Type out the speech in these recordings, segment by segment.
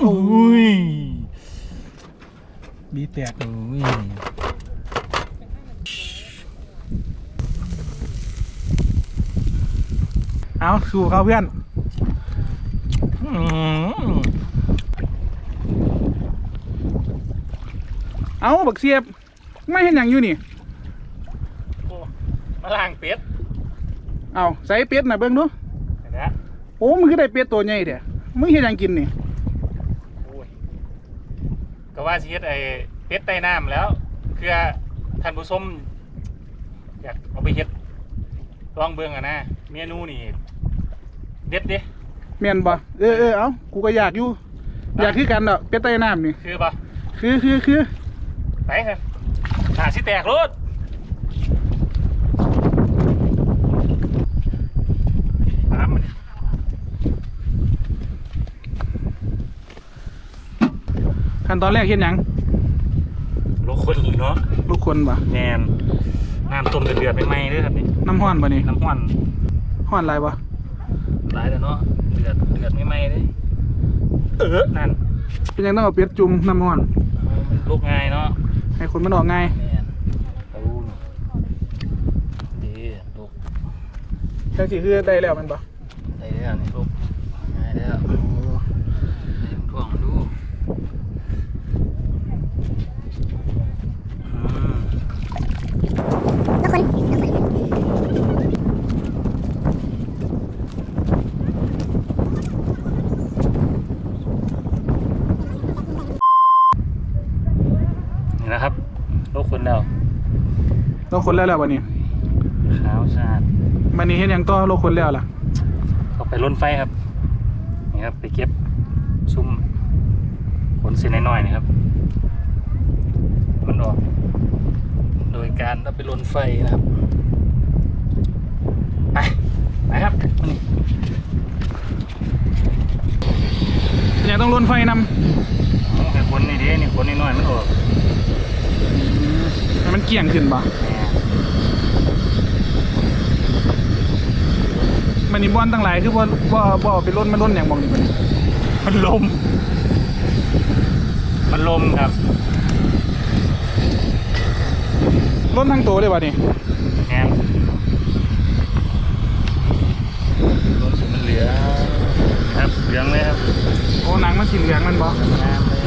โอ้ยบีแตกโอ้ยเอาสู่เขาเพื่อนอืมเอาบักเสียบ ไม่เห็นอย่างอยู่นี่โอ้มาล่างเป็ด เอาใส่เป็ดน่ะเบิ่งดูเห็นไหมโอ้ มึงคือได้เป็ดตัวใหญ่เด้มึงเห็นหยังกินนี่โอ้ยก็ ว่าสิเฮ็ดไอ้เป็ดใต้น้ำแล้วเพื่อท่านผู้ชมอยากเอาไปเฮ็ดลองเบิ่งอะนะเมนูนี่เด็ดเด้แม่นบ่เออเออเอากูก็อยากอยู่ อยากคือกันดอกเป็ดใต้น้ำนี่คือปะคือคือคือไปเถอะหาสิแตกรถตามมันดิ ขั้นตอนแรกเห็นหยังโลคนเนาะลูกคนบ่แนนน้ำต้มเดือดๆใหม่ๆเด้วยครับนี่น้ำห้อนบ่นี่น้ำห้อนห้อนอะไรบ่หลายแล้วเนาะเดือดเดือดใหม่ๆเลยเออนั่นเป็นหยังต้องเอาเป็ดจุ่มน้ำห้อนมันลูกง่ายเนาะให้คนมันออกง่ายแมนตูนดีลูกจังสิคือได้แล้วแมันบ่ได้แล้วนี่ลูกง่ายแล้วเต็มถ่วงดูอืม แล้วคนแล้วคน นี่นะครับลูกคนแล้ว ต้องคนแล้วแล้วบ่นี่ขาวสะอาดบัดนี้เห็นหยังต่อโลกคนแล้วล่ะก็ไปล้นไฟครับนี่ครับ ไปเก็บซุ้มขนสีน้อยๆนี่ครับ มันออก โดยการเอาไปล้นไฟนะครับ ไป ไปครับมานี่เป็นหยังต้องลนไฟนำเอาไปขนนี่ดินี่ขนน้อยๆมันออกให้ มันเกี่ยงขึ้นบ่แหมมันนี่บอลตั้งหลายคือบ่บ่บ่เอาไปล้นมันล้นหยังบ่นี่บัดนี้มันลม มันลมครับล้นทั้งตัวเลยบ่นี่แหมลมสีมันเหลืองครับเหลืองเลยครับโอ้หนังมันสีเหลืองมันบ่งามเลย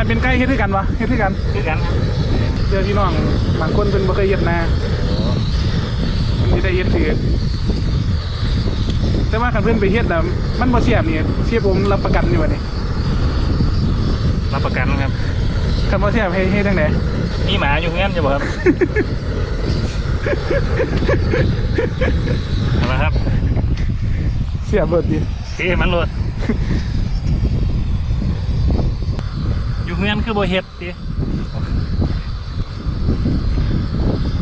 คันเป็นไก่เฮ็ดคือกันวะเฮ็ดคือกันคือกันครับเดี๋ยวพี่น้องบางคนเพิ่นบ่เคยเฮ็ดนาโอ้มันสิได้เฮ็ดถือแต่ว่าคันเพิ่นไปเฮ็ดน่ะมันบ่เสียบนี่เสียบผมรับประกันอยู่บัดนี้รับประกันครับคันบ่เสียบให้เฮ็ดจังได๋มีหมาอยู่งั้นจะบอกครับ เอาละครับเสียบเบิดดิเทมันโห ลดอยู่เงี้ยนคือโบเฮ็ดดิ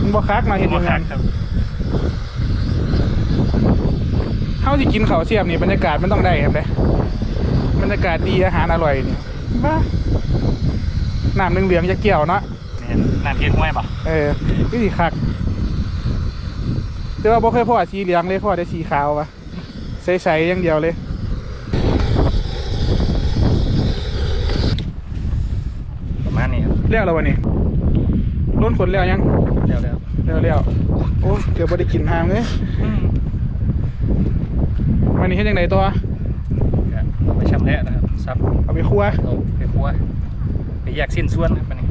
มันบ่คักมาเฮ็ดอยู่คังั้กนครับเฮาสิกินข้าวเสียบนี่บรรยากาศมันต้องได้ครับเด้บรรยากาศดีอาหารอร่อยนี่บ้าน้ำเหลืองๆจะเกี่ยวเนาะเนี่ยน้ำเย็นห้วยป่ะเออคือสีคักแต่ว่าบ่เคยพ่อสีเหลืองเลยพ่อได้สีขาววะใสๆอย่างเดียวเลย ประ มาณนี้ครับเรียกแล้ววันนี้ล้นขนแล้วยังเร็วเรียกแล้วโอ้เกือบบ่ได้กินหามเลยๆอืมวันนี้เฮ็ดจังไดต่อก็เอาไปชำแหละนะครับซับเอาไปคั่วเอาไปคั่วไปแยกสิ้นส่วนครับอันนี้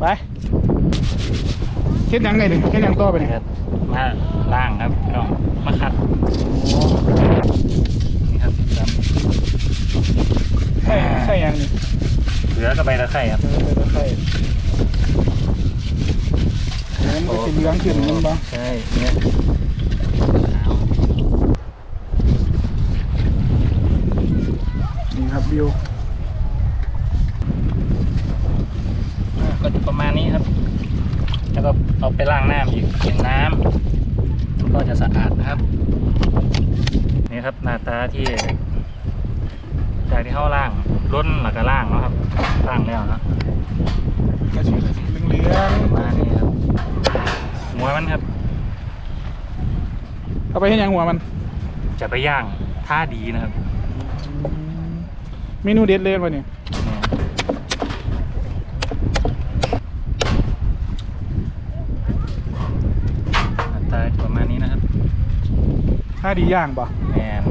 ไปเฮ็ดหยังไงนี่เฮ็ดหยังต่อไปนี่ครับมาล่างครับพี่น้องมาขัดนี่ครับดใช่ใช่หยังนี่ำเห ลือกับใบตะไคร้ครับเออเออใช่โอ้มันก็สิเหลืองขึ้นมันบ่ใช่เนี่ยนี่ครับวิวก็จะประมาณนี้ครับ แล้วก็เอาไปล้างน้ำอีกเป็นน้ำก็จะสะอาดนะครับ นี่ครับหน้าตาที่ จากที่เขาล่างล้นหลักก็ล่างเนาะครับล่างแล้วเนาะก็สิเหลืองประมาณนี้ครับหัวมันครับๆเอาไปเฮ็ดหยังหัวมัน จะไปย่างโท่าดีนะครับ เมนูเด็ดเลยวันนี้อัตราประมาณนี้นะครับถ้าดีย่างป่ะแมน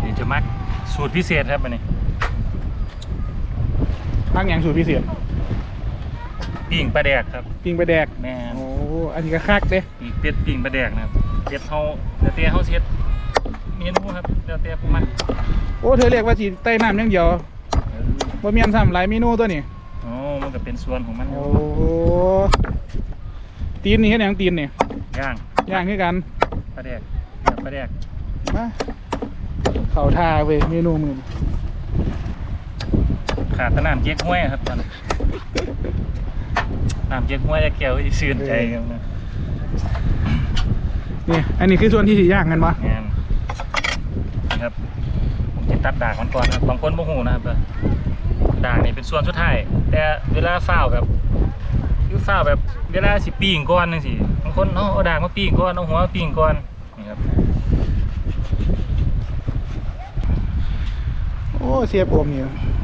เดี๋ยวจะมักสูตร พิเศษครับอันนี้มักอย่างสูตรพิเศษปิ้งปลาแดกครับปิ้งไปแดกแมนโอ้อันนี้ก็คักเด้ปีกเป็ดปิ้งปลาแดกนะครับเป็ดเฮาเดี๋ยวเตี้ยเฮาเช็ดเมนูครับเดี๋ยวเตี้ยผู้มักโอ้เธอเรียกว่าจีใต้น้ำอย่างเดียวเออบ่มีอันซ้ำหลายเมนูตัวนี้โอ้มันก็เป็นส่วนของมันอยู่โอ้ตีนนี่เห็นอย่างตีนนี่ย่างย่างคือกันปลาแดกเดี๋ยวปลาแดกมา เขาท่าเว้ยเมนูมือนี้ขาดแตะน้ำเจ๊กห้วยครับตอนนี้น้ำเจ๊กห้วยจะเกี่ยวที่ซื่นใจกันนะนี่อันนี้คือส่วนที่สิย่างกันปะงานนี่ครับ ผมจะตัดดากมันก่อนนะครับบางคนโมโหนะครับว่าดากนี่เป็นส่วนสุดท้ายแต่เวลาฝ้าวแบบคือฝ้าวแบบเวลาสิปีงก้อนนึงสิบางคนเอาเอาดากมาปีงก้อนเอาหัวมาปีงก้อนนี่ครับ โอ้เสียบโอมนี่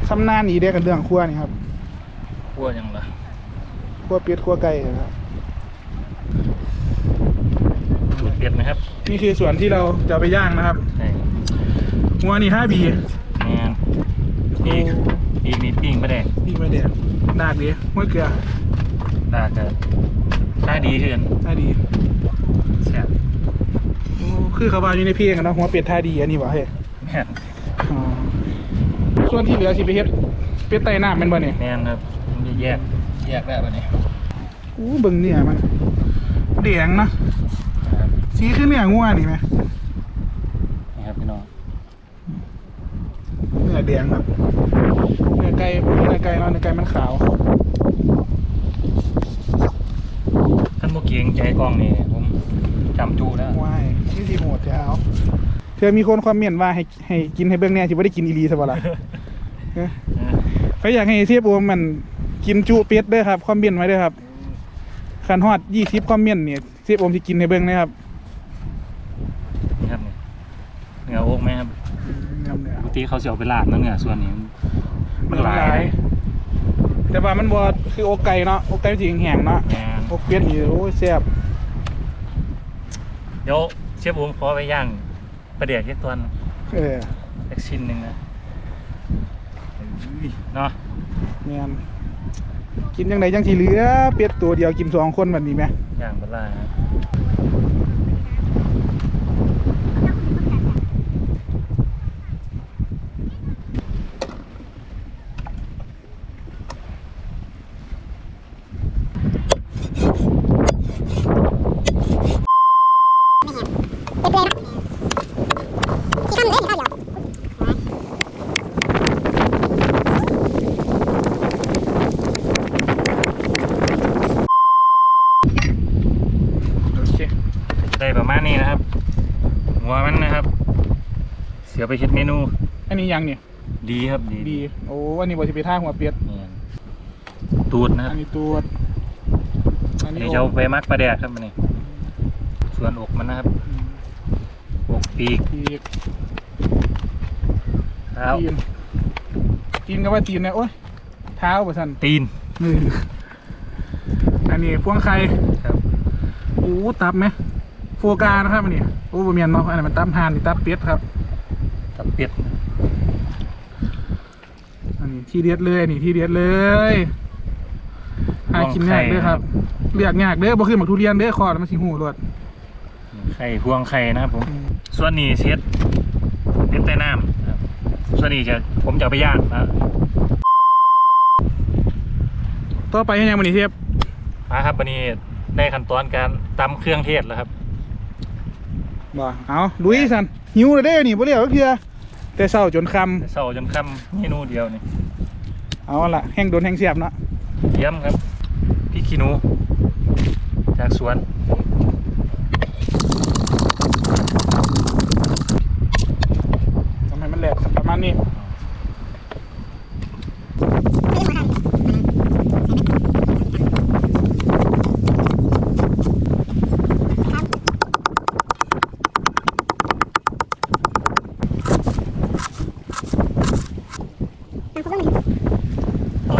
สำนานอีเด็กกันเรื่องครัวนี่ครับกลัวยังล่ะครัวเป็ดครัวไก่ครับสูตรเด็ดนะครับ นี่คือส่วนที่เราจะเอาไปย่างนะครับใช่หัวนี่ห้าบีงานปีกปีกนี่ปีงปลาแดกนี่มาแดกดากดีหัวเกลือดากก็ค่าดีขึ้นท่าดีแซ่บโอ้คือเขาว่าอยู่ในเพลงอะนะหัวเป็ดท่าดีอันนี้วะเฮ้ยแม่นอ๋อ ส่วนที่เหลือสิไปเฮ็ดเป็ดไต่น้ำแมันบ่เนี่ยแม่นครับผมจะแยกแยกได้ปะเนี่ยอู้เบิ่งเนี่ยมันแดงเนาะนะครับสีคือเนี่ยงัวนี่ไหมนี่ครับพี่น้องเนื้อแดงครับเนื้อไก่เนื้อไก่เนาะเนื้อไก่มันขาวท่านโมเกียงใจกล้องนี่ผมจำจูแล้วว้ายนี่สิโหดจะเอาเธอมีคนคอมเมนต์ว่าให้ให้กินให้เบิ่งแน่สิบ่ได้กินอีหลีซะบ่ล่ะเอ้ยเออเขาอยากให้เทียบโอมมันกินจุเป็ดเด้อครับคอมเมนต์ไว้เด้อครับคันฮอด20คอมเมนต์เนี่ยเทียบโอมสิกินให้เบิ่งนะครับนี่ครับนี่เนื้อโอกไหมครับเนื้อเนื้อปกติเขาจะเอาไปลาบนะเนื้อส่วนนี้มันมันหลายแต่ว่ามันบ่คืออกไก่เนาะอกไก่มันสิแห้งๆเนาะแม่นอกเป็ดนี่โอ้ยแซ่บเดี๋ยวเชฟผมขอไปย่าง ประเดี๋ยวแค่ตัวนึงเออสักชิ้นหนึ่งนะอุ้ยเนาะแม่นกินจังไดจังสิเหลือเป็ดตัวเดียวกินสองคนแบบนี้แหมย่างปลาครับ เป็นเลยนะที่ข้ามเลยข้าวเดียว โอเค ได้ประมาณนี้นะครับ หัวมันนะครับ เสียไปเฮ็ดเมนูอันนี้ยังเนี่ยดีครับดีดี โอ้วันนี้บ่สิไปท่าหัวเป็ดนี่ตูดนะคอัรับนนี้ตัวอันอันนี้นี้โอจะเอาไปมักปลาแดกครับอันนี้ส่วนอกมันนะครับอกปีกตีนเท้าตีนตีนก็ว่าตีนนะโอ้ยเท้าบ่ซั่นตีนมืออันนี้พวงไข่ครับโอ้ตับไหมโฟกานะครับอันนี้โอ้บ่แม่นเนาะอันนี้มันตับห่านนี่ตับเป็ดครับ ตับเป็ดอันนี้ที่เด็ดเลยอันนี้ที่เด็ดเลยหากินยากเด้อครับ เลือกยากเด้อบ่คือหมักทุเรียนเด้อคอมันสิหูรวดไข่พวงไข่นะครับผม ส่วนนี้เช็ดเป็ดใต้น้ำนะครับส่วนนี้จะผมจะเอาไปย่างนะครับต่อไปให้ยังมันนี่เทียบมาครับวันนี้ได้ขั้นตอนการตำเครื่องเทศแล้วครับบ่เอาลุยสันหิวเลยเด้อนี่บ่เรียกว่าเคือ แต่เช้าจนค่เศร้าจนค่ำเมนูเดียวนี่ำเอาละแห้งโดนแห้งเสียบเนาะเยี่ยมครับพริกขี้หนู จากสวน ทำให้มันแหลกประมาณนี้ ไม่ได้มาทำ อืม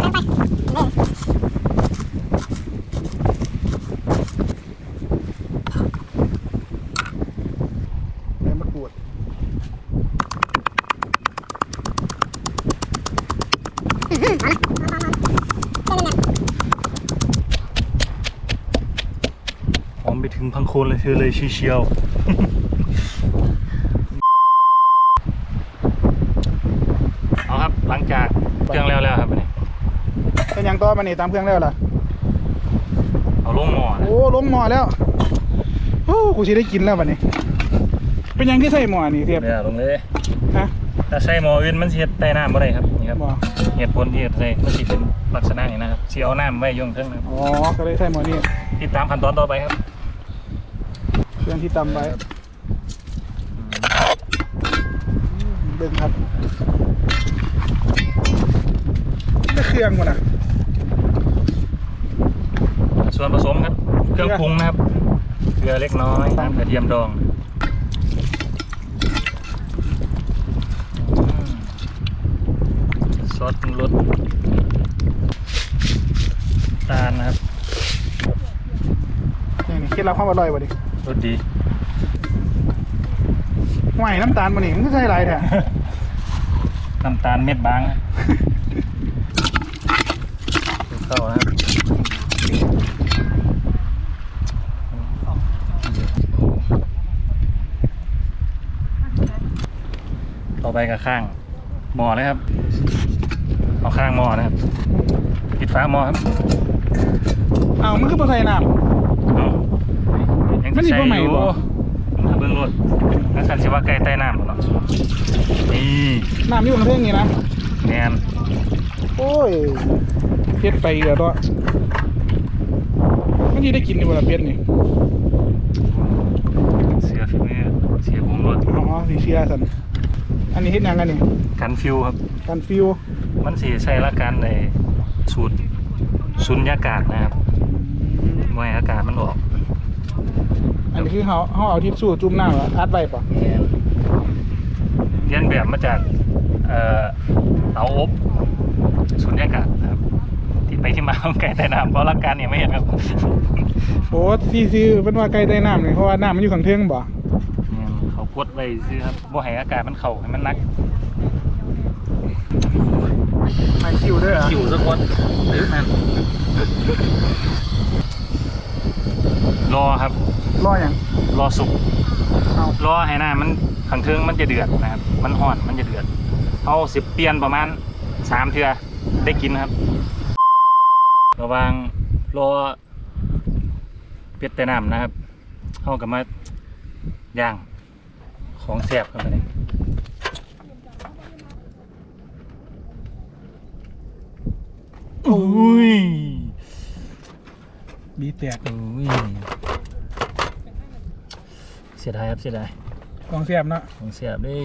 เอาละเอาละเอาละ หอมไปถึง พังโคนเลยเธอเลยชีเชียวเอาครับหลังจากเครื่องแล้วแล้วครับอันนี้เป็นยังต่อมานี่ตามเครื่องแล้วล่ะ เอาลงหม้อนะโอ้ลงหม้อแล้วโอ้กูสิได้กินแล้วบัดนี้ เป็นยังที่ใส่หม้อนี่เทียบเนี่ยลงเลยฮะถ้าใส่หม้ออื่นมันเฮ็ดใต้น้ำบ่ได้ครับนี่ครับหม้อเหตุผลที่เฮ็ดใส่มันสิเป็นลักษณะนี้นะครับเสิเอาน้ำไว้อยงเทิงนะอ๋อก็เลยใส่หม้อนี่ติดตามขั้นตอนต่อไปครับ ที่ตำไว้เบิ่งครับนี่เครื่องมันอะส่วนผสมครับ เครื่องปรุงนะครับ เกลือเล็กน้อยน้ำกระเทียมดองอืมซอสปรุงรสตาลนะครับนี่นี่เคล็ดลับความอร่อยบ่ดิ รสดีห่วยน้ำตาลบ่นี่มันก็ใส่หลายแท้น้ำตาลเม็ดบางนะเข้านะครับต่อไปกับข้างหม้อเลยครับเอาข้างหม้อนะครับปิดฝาหม้อครับอ้าวมันคือบ่ใส่น้ำเอายัง มันสิใส่บ่ใหม่อยู่บ่ถ้าเบิ่งรถนักขันสิว่าไก่ใต้น้ำหรอเนาะนี่น้ำอยู่ข้างเทิงนี่นะแนนโอ้ยเพ็ดไปเอือตัวมันสิได้กินอยู่บ่ล่ะเป็ดนี่เสียฝีมือเสียผมรถอ๋อสิเชียร์ซั่นอันนี้เฮ็ดหยังกันนี่กันฟิวครับกันฟิวมันสีใช้ละกันในสูตรสุญญากาศนะครับไม่ให้อากาศมันออก อันนี้คือเฮาเฮาเอาทิชชู่จุ่มน้ำแล้วอัดไว้ป่ะเรียนแบบมาจากเอ่อเตาอบสุญญากาศนะครับ ที่ไปที่มาของไก่ใต้น้ำเพราะละการเนี่ยไม่เห็นครับโอ้ที่ซื้อเพิ่นว่าไก่ใต้น้ำนี่เพราะว่าน้ำมันอยู่ข้างเทิงบ่เนี่ยเขากดไว้ซื้อครับบ่ให้อากาศมันเข้าให้มันนักไม่คิวเด้อคิวสักคนหรือมันรอครับ รอหยังรอสุกเอารอให้หน้ามันขังเทิงมันจะเดือดนะครับ มันห่อนมันจะเดือดเอาสิบเปลี่ยนประมาณสามเทือได้กินครับ ระหว่างรอเป็ดแต่น้ำนะครับเอากับมาย่างของแซ่บกันไปเลยอุ้ย บีแตกอุ้ยเสียดายครับเสียดายของแซ่บเนาะของเสียบได้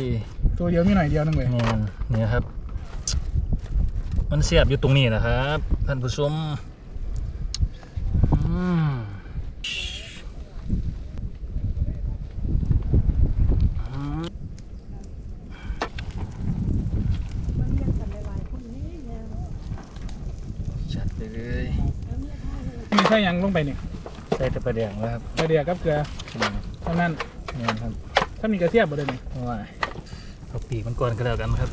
ตัวเดียวมีหน่อยเดียวนึงเลยงานเนี่ยครับ มันเสียบอยู่ตรงนี้นะครับ ท่านผู้ชมอืมอืมจัดไปเลยมีใส่หยังลงไปนี่ใส่แต่ประเดี๋ยวแล้วครับกระเดียกับเกลืออืมเท่านั้นนี่ครับถ้ามีกระเทียมบ่ได้นี่เพราะว่าเอาปีกมันก่อนก็แล้วกันครับ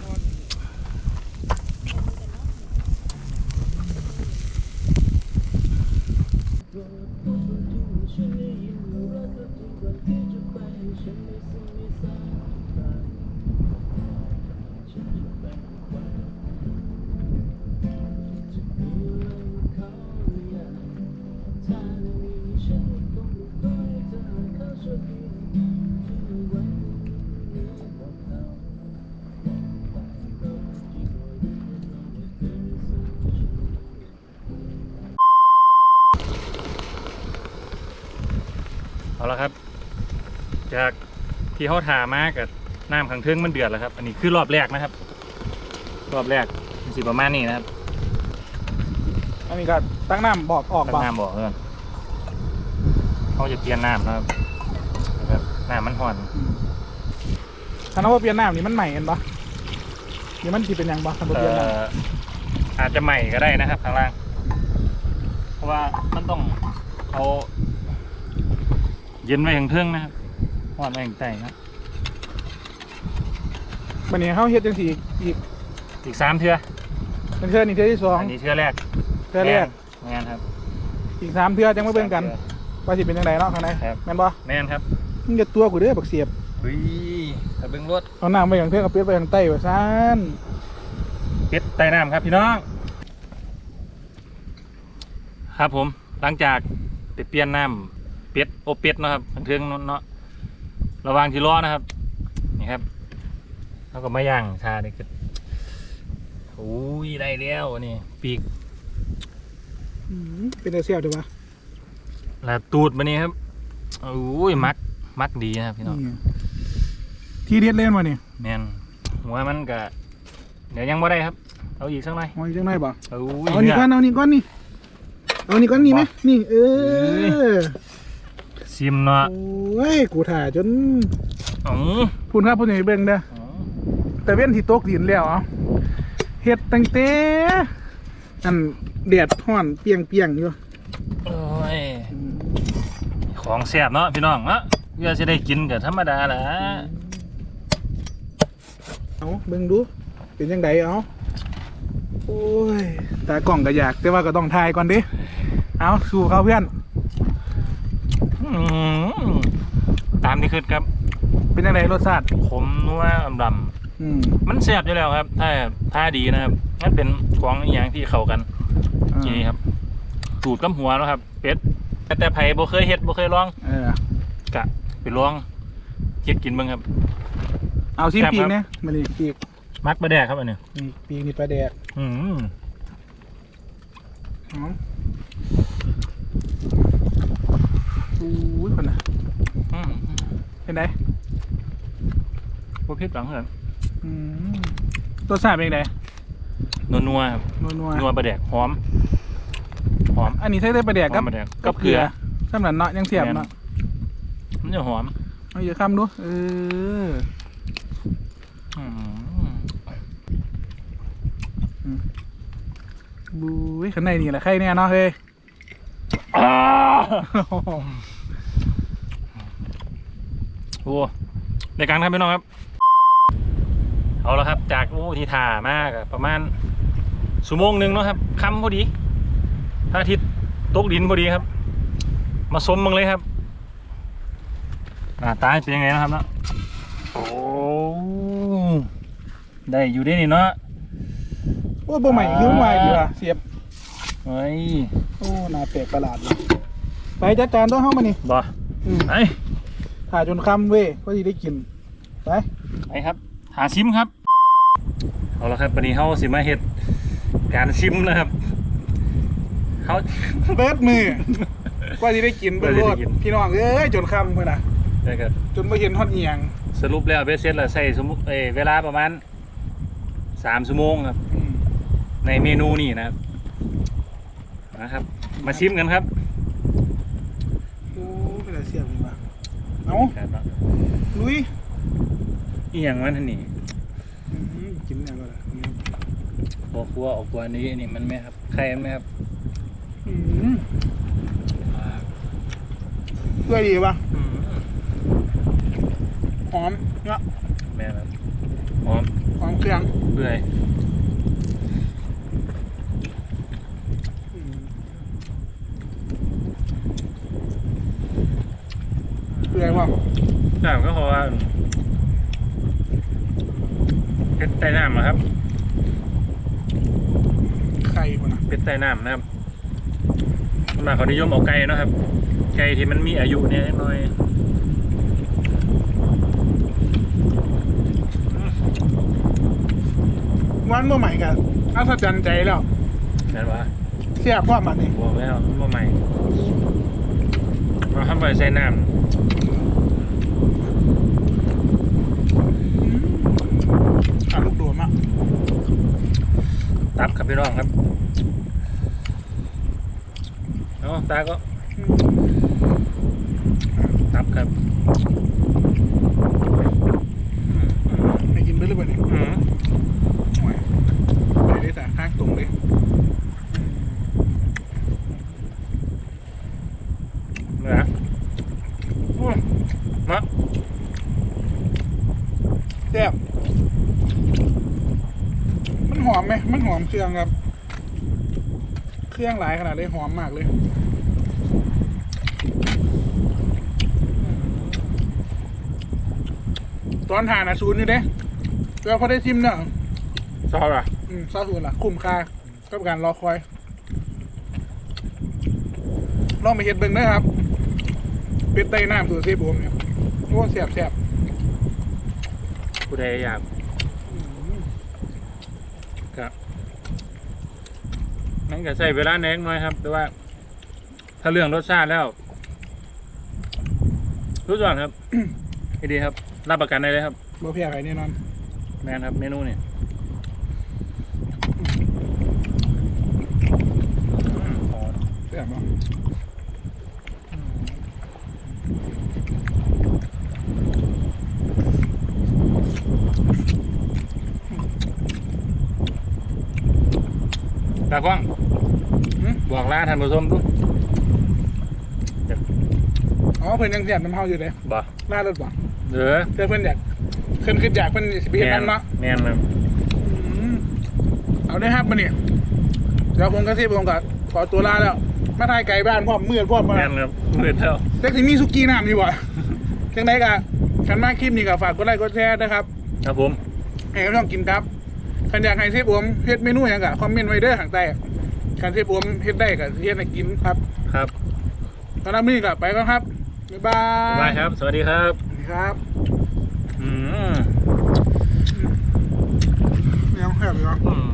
ละครับ จากที่เขาถามากับน้ำขังเทิงมันเดือดแล้วครับ อันนี้คือรอบแรกนะครับ รอบแรกมันสิประมาณนี้นะครับอันนี้ก็ตั้งน้ำบอกออกตั้บ่งน้ำบอกเพื่อนเขาจะเปลี่ยนน้ำนะครับนะครับน้ำมันห่อนถ้าเราว่าเปลี่ยนน้ำนี่มันใหม่กันปะนี่มันสิเป็นหยังบ่ถ้าบ่เปลี่ยนน้เอ่ออาจจะใหม่ก็ได้นะครับข้างล่าง เพราะว่ามันต้องเอา เย็นไว้ข้างเทิงนะครับห่อนไว้ข้างใต้นะำบัดนี้เฮาเฮ็ดจังซี่อีกอีกสามเทือเป็นเทื่อนี่เทื่อที่สองอันนี้เทื่อแรกเทื่อแรกแม่นครับ อีกสามเทื่อจังมาเบิ่งกัน ว่าสิเป็นยังไงเนาะข้างในครับ แม่นบ่แม่นครับมึงจะตัวกูเด้อบักเสียบเฮ้ยถ้าเบิ่งรถเอาน้ำไปอย่างเทื่อกับเป็ดไปอย่างใต้ว่าซั่นเป็ดใต้น้ำครับพี่น้อง ครับผมหลังจากไปเปลี่ยนน้ำ เป็ดโอเป็ดเนาะครับเทิงๆเนาะระหว่างที่รอนะครับ นี่ครับแล้วก็มาย่างชาเนี่ยก็โอ้ยได้แล้วนี่ปีกอืมเป็นตาเสียบเด้อวะแล้วตูดมานี่ครับโอ้ยมักมักดีนะครับพี่น้องนี่ที่เด็ดเล่นวะนี่แมนหัวมันก็เดี๋ยวยังบ่ได้ครับ เอาอีกสักหน่อยเอาอีกจังไดบ่โอ้ยเอานี่ก่อนเอานี่ก่อนนี่เอานี่ก่อนนี่ไหมนี่เออ ซิมเนาะโอ้ยกูถ่าจนอ๋อพูนครับพูนให้เบิ่งเด้ออ๋อแต่เว้นที่ตกดินแล้วเอาเฮ็ดตั้งแต่อันแดดร้อนเปรียงๆอยู่โอ้ยของแซ่บเนาะพี่น้องเนาะเพื่อจะได้กินก็ธรรมดาแหละเอาเบิ่งดูเป็นจังไดเอาโอ้ยตากล้องก็อยากแต่ว่าก็ต้องถ่ายก่อนเดิเอาสู้เขาเพื่อน อื้อหือ ตามที่คิดครับ เป็นจังไดรสชาติขมนัวอำดำอืมมันแซ่บอยู่แล้วครับ ถ้าถ้าดีนะครับนั่นเป็นของอหย่างที่เข้ากันอ่าทีนี้ครับตูดกับหัวเนาะครับ เป็ดแต่แต่ไผบ่เคยเฮ็ดบ่เคยลองเออกะไปลองเฮ็ดกินเบิ่งครับ เอาชิ้นแซ่บปีคกรับ เนี่ยมานี่ปีกมักปลาแดกครับอันนี้นี่ปีกนี่ปลาแดกอืมหอมอุ้ยคนน่ะ อืม เป็นไงบ่ผิดหวังเหรออืมรสชาติเป็นไงนัวนัวๆครับนัวนัวนัวปลาแดกหอมหอมอันนี้ใช้ได้ปลาแดกหกัอบมปลาแดกกับเกลือ สำหรับเนาะยังเสียบเนาะมันจะหอมเอาอย่าคำดูเอออืมบุ้ยข้างในนี่แหละไข่แน่เนาะเฮ้ยอ่า โอ้ในการครับพี่น้องครับ เอาละครับ จากโอ้ที่ถ่ามากอะประมาณชั่วโมงหนึ่งเนาะครับค่ำพอดีพระอาทิตย์ตกดินพอดีครับ มาชมมึงเลยครับหน้าตาเป็นยังไงนะครับเนาะโอ้ได้อยู่ได้นี่เนาะโอ้บ่ใหม่คือบ่ใหม่ดีว่ะเสียบเฮ้ยโอ้น่าแปลกประหลาดเลยไปจัดการต้องเข้ามานี่บ่อืมไป ถ่ายจนค่ำเว้ยก็จะได้กิน ไป ไปครับ หาซิมครับ เอาละครับวันนี้เขาสิมาเฮ็ดการซิมนะครับเขาเบิดมือ ก็จะได้กินเบิดโลกว่าดจะได้กินพี่น้องเอ้ยจนค่ำเพื่อนนะได้ครับจนไม่เห็นฮอดเอียง สรุปแล้วเบสเซ็ตละใส่สมมุติเอยเวลาประมาณสามชั่วโมงครับอืมในเมนูนี้นะครับนะครับ มาชิมกันครับโอ้เป็นอะไรเสียบเลยว่ะ เอา ครับลุยอีหยังมันอันนี่อืมกินอย่างก็ได้พอครัวออกกว่านี้นี่มันไหมครับใครมันไหมครับอืมเพื่อดีป่ะอืมหอมเนาะแม่ครับหอมหอมเครื่องเปื่อย อืมเปื่อยว่ะ ใช่ก็เพราะว่าเป็ดใต้น้ำอะครับไข่คนน่ะเป็ดใต้น้ำนะครับส่วนมากเขานิยมเอาไก่เนาะครับ ไก่ที่มันมีอายุเนี่ยหน่อยวันเมื่อใหม่กันอัศจรรย์ใจแล้วนั่นวะเสียบความมันนี่บอกแล้วมันบ่ใหม่มาทำไปใส่น้ อะลูกโดดมาำตับครับพี่น้องครับเอาตาก็ตับครับไม่กินไปเลยบ่เนี่ย อืม โอ้ยไปเลยแต่ทางตรงเลย เนื้ออืมมา แซ่บมันหอมไหมมันหอมเค รื่องรื่องครับ เครื่องหลายขนาดเลยหอมมากเลยตอนทานอะศูนย์อยู่เด้แล้วพอได้ชิมเนี่ยชอบอะอืมซาศูนย์ล่ะ คุ้มค่ากับการรอคอย ลองไปเห็ดเบิ่งเด้อครับ เป็ดไตน้ำตัวเซบวมเนี่ยโอ้แสบแสบผู้ใดอยากครับ นั่นก็ใส่เวลาแน็กน้อยครับ แต่ว่า ถ้าเรื่องรสชาติแล้วรู้จักครับดีครับ รับประกันได้เลยครับบ่เพียใครแน่นอนแมนครับเมนูนี่อ๋อแสบบ่ตากล้องหืมบอกลาท่านผู้ชมดูอ๋อเพิ่นยังแสบน้ำเฮาอยู่เลยบ่ล่ารถบ่เด้อเพื่อเพิ่นอยากเพิ่นคิดอยากเพิ่นสิไปเฮ็ดนั่นเนาะแมนครับอืมเอาได้ครับมาเนี่ยเดี๋ยวผมกับที่ผมกับขอตัวลาแล้วมาทายไก่บ้านพร้อมมืดพร้อมมาแมนครับมืดแล้วเต็กสิมีสุกี้น้ำนี่หวะจังไดกะคันมากคลิปนี้ก็ฝากกดไลค์กดแชร์นะครับ ครับผมให้กับช่องกินครับคันอยากให้เชฟผมเฮ็ดเมนูหยังกะคอมเมนต์ไว้เด้อข้างใต้ การเทปผมเฮ็ดได้กับเฮ็ดให้กินครับครับตอนนี้มีกับไปก็ครับบ๊ายบายบ๊ายครับ สวัสดีครับสวัสดีครับอืมยังแคบอยู่ะ